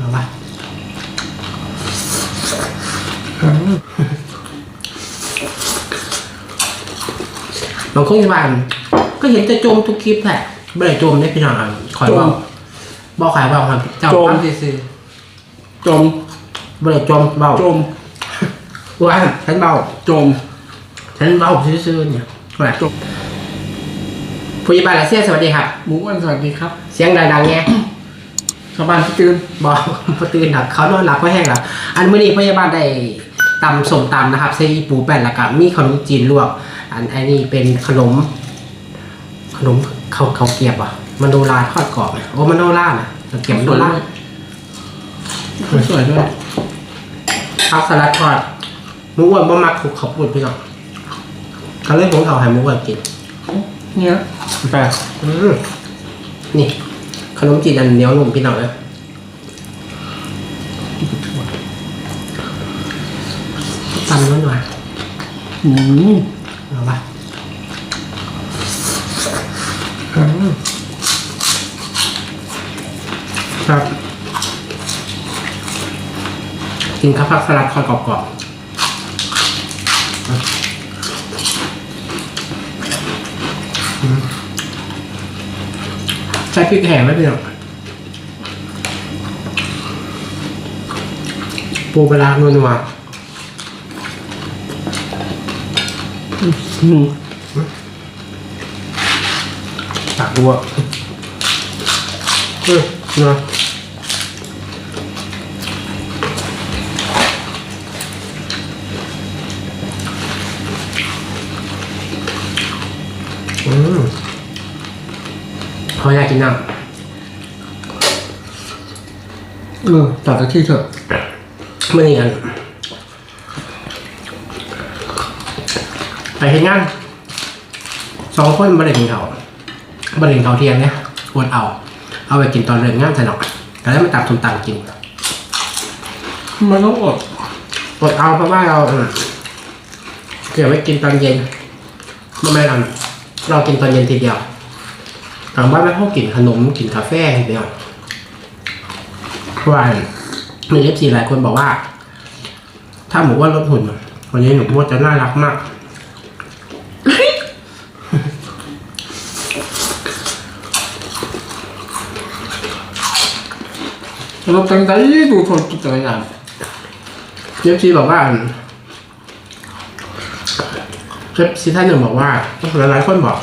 เอาปะบางคนที่บ้านก็เห็นจะจมทุกคลิปแหละไม่ได้จมได้พี่น้องอะคอยบอกบอกขายบอกครับเจ้าปั้มซื้อจม ๆไม่ได้จมเบาจม ว่าฉันเบาจม ฉันเบาซื่อๆเนี่ยแหละจบผู้ใหญ่บ้านรัสเซียสวัสดีครับ หมูอ้วนสวัสดีครับ เสียงดังๆไงชาวบ้านที่ตื่นบอกพอตื่นหลับเขานอนหลับก็แห้งหลับอันเมื่อนี้พยาบาลได้ตำส้มตำนะครับใส่อีปูแป้นแล้วก็มีขนมจีนลวก อันอันนี้เป็นขนม ขนมเขาเขาเกรียบอะมันโนราทอดกรอบอะโอ้มันโนราน่ะเราเกรียบมันโนราสวยด้วยข้าวสลัดทอดหมูอ้วนบ่มักถูกเขาพูดพี่น้องก็เลยผมเอาให้หมูอ้วนกินเนี่ยแปลกอืมนี่ ขนมจีนอันเนียวนุ่มพี่น้องนะตำน้อยหน่อยอืมเอาปะครับกินข้าวผัดสลัดทอดกรอบๆ ใช้พริกแห้งไม่เป็นหรอกปูปลาร้านัวตักบัวเออเนาะ พออยากกินน้ำเออตัดตะที่เถอะเมื่อนี้กันไปเห็นงานสองคนบริเวณเขาบริเวณเขาเที่ยงเนี่ยอดเอา เอาไปกินตอนเลิกงานสนอกแต่แล้วมาตับทุนตังกิน มันต้องอดอดเอาเพราะว่าเราเออเก็บไว้กินตอนเย็นไม่ไม่เราเรากินตอนเย็นทีเดียว กลางบ้านไม่พวกกินขนมกินกาแฟทีเดียวเพราะว่ามีเอฟซีหลายคนบอกว่า ถ้าหมูว่าลดหุ่นวันนี้หนูว่าจะน่ารักมากเราตั้งใจดูคนกินแต่ละอย่างเอฟซีบอกว่าเอฟซีท่านหนึ่งบอกว่าหลายๆคนบอก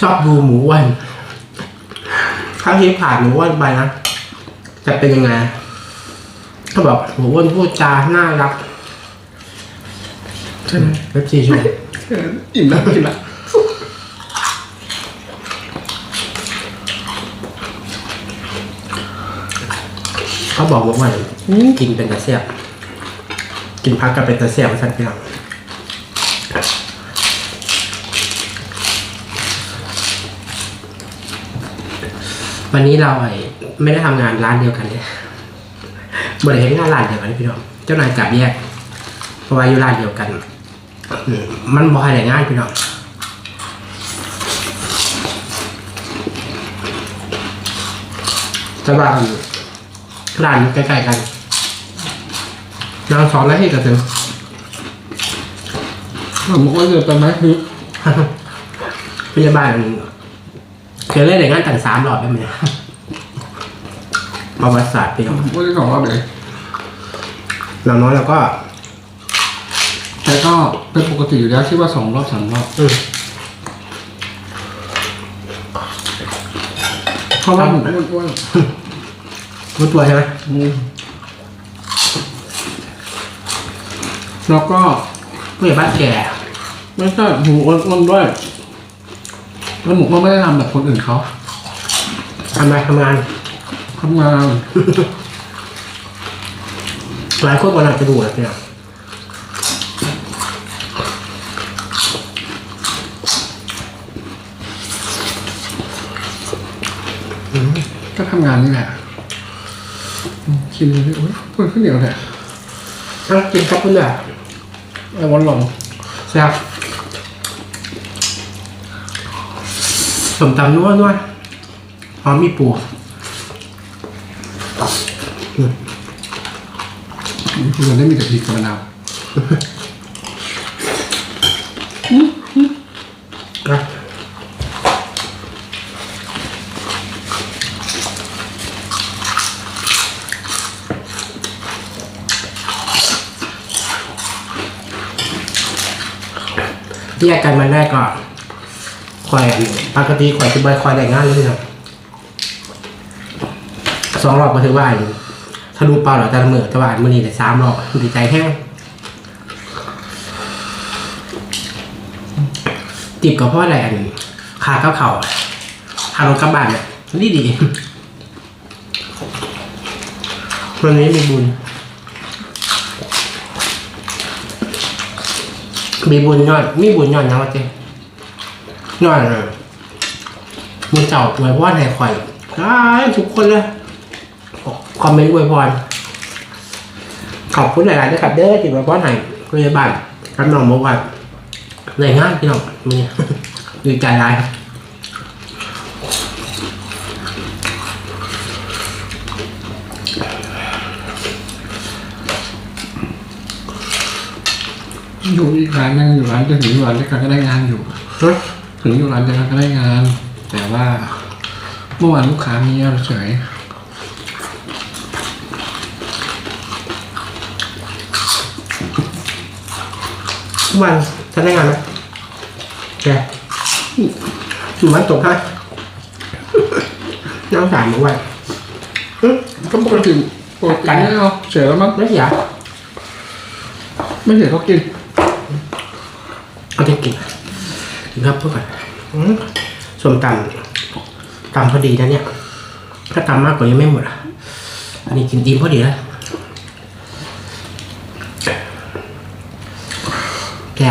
ชอบดูหมูอ้วนถ้าที่ผ่านหมูอ้วนไปนะจะเป็นยังไงเขาบอกหมูอ้วนพูดจาน่ารักใช่ไหมเอฟซีชมเอออิ่มแล้วอิ่มแล้วเขาบอกว่ากินเป็นตะเสียบกินพักกับเป็นตะเสียบสันพี่น้อง วันนี้เราไอ้ไม่ได้ทำงานร้านเดียวกันเนี่ยบริเวณงานร้านเดียวกันพี่น้อง เจ้านายกลับแยก เพราะว่าอยู่ร้านเดียวกันอืมมันบ่ให้ได้งานพี่น้องแต่ว่าร้านใกล้ๆกันนางสองนาทีก็ถึงผมบอกว่าจะเป็นไหมคือพยาบาล เคยเล่นในงานต่างสามรอบได้ไหมประวัติศาสตร์พี่น้องผมว่าจะสองรอบเลยเราน้อยเราก็แต่ก็เป็นปกติอยู่แล้วที่ว่าสองรอบสามรอบอืมเพราะว่าผมอ้วนรู้ตัวใช่ไหมๆอืมแล้วก็ผู้ใหญ่บ้านแก่ไม่ใช่หมูอ้วนๆด้วย แล้วหมูก็ไม่ได้ทำแบบคนอื่นเขาทำอะไรทำงาน ทำงานหลายคนกำลังจะดูนะพี่น้องก็ทำงานนี่แหละอืมกินเลยโอ้ยเพื่อนขึ้นเหนียวแหละอะกินครับเพื่อนไอ้วันหลงแซ่บ สมตำนัวนัวหอมมีปูมันได้มีแต่พริกกับมะนาวนะแยกกันมาได้ก็คอ ยอันปกติคอยที่บอยคอยได้งานเลยครับสองรอบก็ถือว่าอันถ้าดูเปล่าหรอแต่ละมือแต่ว่าอันมือนี้ได้สามรอบดีใจแห้งติบกับพ่ออะไรอันขาเข้าเข่าพารถกลับบ้านเนี่ยดีดีวันนี้มีบุญ มีบุญยอนมีบุญยอนนะว่าเจ๊ ย้อนอะมีเจ้าอวยพรให้ข่อยได้ทุกคนเลยคอมเมนต์อวยพรขอบคุณหลายๆนะครับเด้อที่อวยพรให้พยาบาลกับน้องบอกว่าเลยง่ายพี่น้องมีดีใจหลายอยู่อีกร้านนึงอยู่ร้านจะถึงอยู่ร้านเดียวกันก็ได้งานอยู่ฮะ ถึงอยู่ร้านเดียวกันก็ได้งาน แต่ว่าเมื่อวานลูกค้ามีเยอะเฉยทุกวันฉันได้งานไหมแกอยู่วันตกให้น้องสามเมื่อวันอืมก็ปกติปกติไม่เอาเฉยแล้วมั้งไม่เสียไม่เฉยเขากินเอาจะกินกินค รับทุกคนอืมส้มตำตำพอดีนะเนี่ย ถ้าตำมากกว่านี้ไม่หมดอะ อันนี้กินดีพอดีแล้วแกะ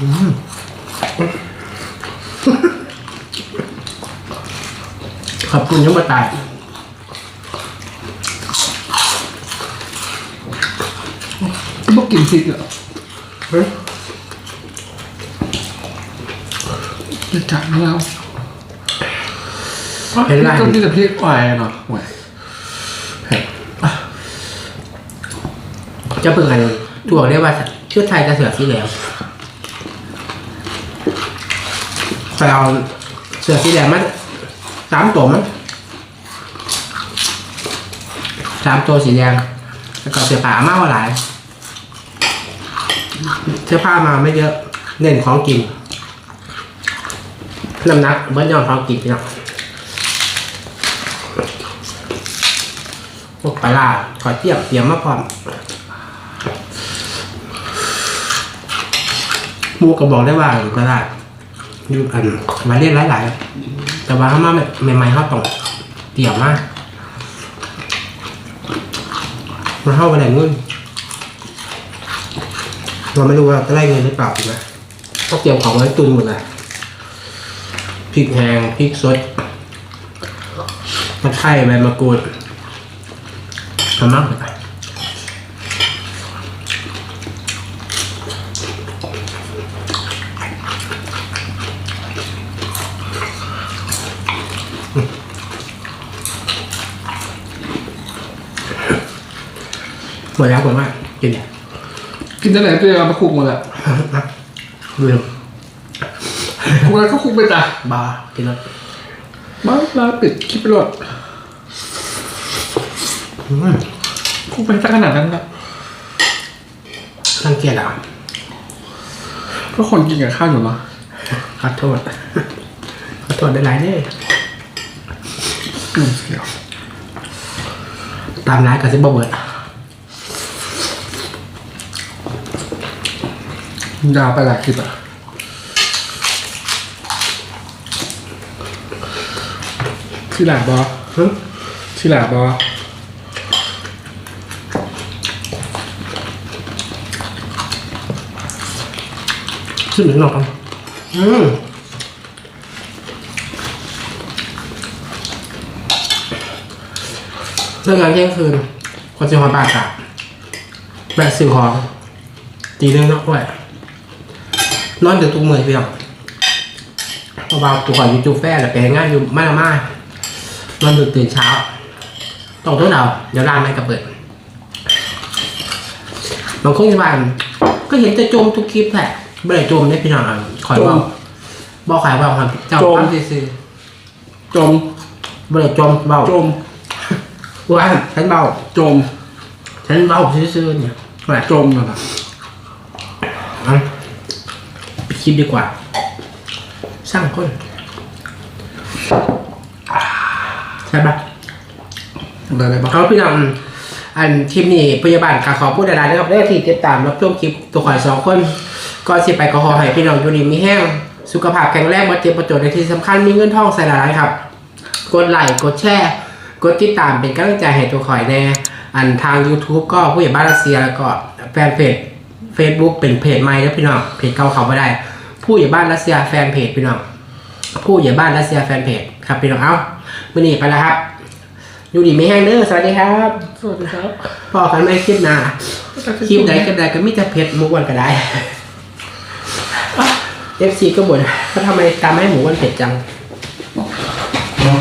อืมขอบคุณยังมาตาย พว กกินพริกอะเฮ้ยจะจัดให้เราเห็นไรก็มีแต่พริกไหวเนาะไหวจะเพิ่งกันถั่วเรียกว่าชื่อไทยกระเสือกสีแดงไปเอาเสือสีแดงมาสามตัวมั้งสามตัวสีแดงแล้วก็เสื้อผ้ามากกว่าหลาย เสื้อผ้ามาไม่เยอะ เน้นของกินน้ำหนักเบิ้ลยอดของกินเนาะพวกปลาร้าขอเทียบเตรียมมาพร้อมมูก็บอกได้ว่าก็ได้อยู่อันมาเล่นหลายๆ แต่ว่าเขามาใหม่ๆเขาต้องเตรียมมากมาเข้าไปไหนเงิน เราไม่รู้ว่าจะได้เงินหรือเปล่าถูกไหมต้องเตรียมของไว้ตุนหมดเลยพริกแห้งพริกสดตะไคร้ใบมะกรูดทำมากเลยหมดแล้วผมว่ากินเนี่ย กินได้ไหนตัวเอามาคลุกหมดอะลืมคลุกแล้วก็คลุกไปจ้ะบาร์กินแล้วมาลาปิดคลิปไปรดอืมคลุกไปสักขนาดนั้นละรังเกียจอะก็คนกินกับข้าวอยู่เนาะขอโทษขอโทษได้หลายเด้ออืมเดี๋ยวตามร้านกับซิบเบิร์ด ยาวไปหลายคลิปอะที่หลาบอหึที่หลาบอขึ้นหนึ่งหนอกกันอืมเรื่องงานเที่ยงคืนคนจะหอปากกะแบกสื่อของตีเรื่องนอกด้วย นอนเดี๋ยวตุ้มมือพี่น้องราะว่าตัวของยูทูบแฟร์แหละไปงานอยู่มาละมามันดึกตื่นเช้าต้องทุกเราเดี๋ยวร้านไม่กระเปิดบางคนที่บ้านก็เห็นแต่จมทุกคลิปแหละไม่ได้จมได้พี่น้องอะคอยว่าบอกขายว่าครับเจ้าปั้มซื้อจมๆไม่ได้จมเบาจมว่าฉันเบาจมฉันเบาซื่อๆเนี่ยแหละจมนั่นแหละเอะไปคิดดีกว่า สร้างคนใช่ปะอะไรอะไรบ้างเขาพี่น้องอันคลิปนี้พยาบาลกาขอพูดอะไรนะครับได้ที่ติดตามรับชมคลิปตัวข่อยสองคนก่อนสิไปก็ขอให้พี่น้องอยู่ดีมีแห้งสุขภาพแข็งแรงบ่เจ็บบ่จนในที่สำคัญมีเงินทองใส่หลายครับ กดไลค์กดแชร์กดติดตามเป็นกำลังใจให้ตัวข่อยแน่อันทาง YouTube ก็ผู้ใหญ่บ้านรัสเซียแล้วก็แฟนเพจ Facebook เป็นเพจใหม่แล้วพี่น้องเพจเก่าเขาไม่ได้ ผู้ใหญ่บ้านรัสเซียแฟนเพจพี่น้องผู้ใหญ่บ้านรัสเซียแฟนเพจครับพี่น้องเอ้ามื่อนี้ไปแล้วครับ อยู่ดีไม่แห้งเด้อสวัสดีครับสวัสดีครับพอกันไม่คลิปหน้าคลิปไหนก็ได้ก็มีแต่เพจหมูวันก็ได้ FC ก็บ่นว่าทำไมตามให้หมูวันเผ็ดจังเนาะ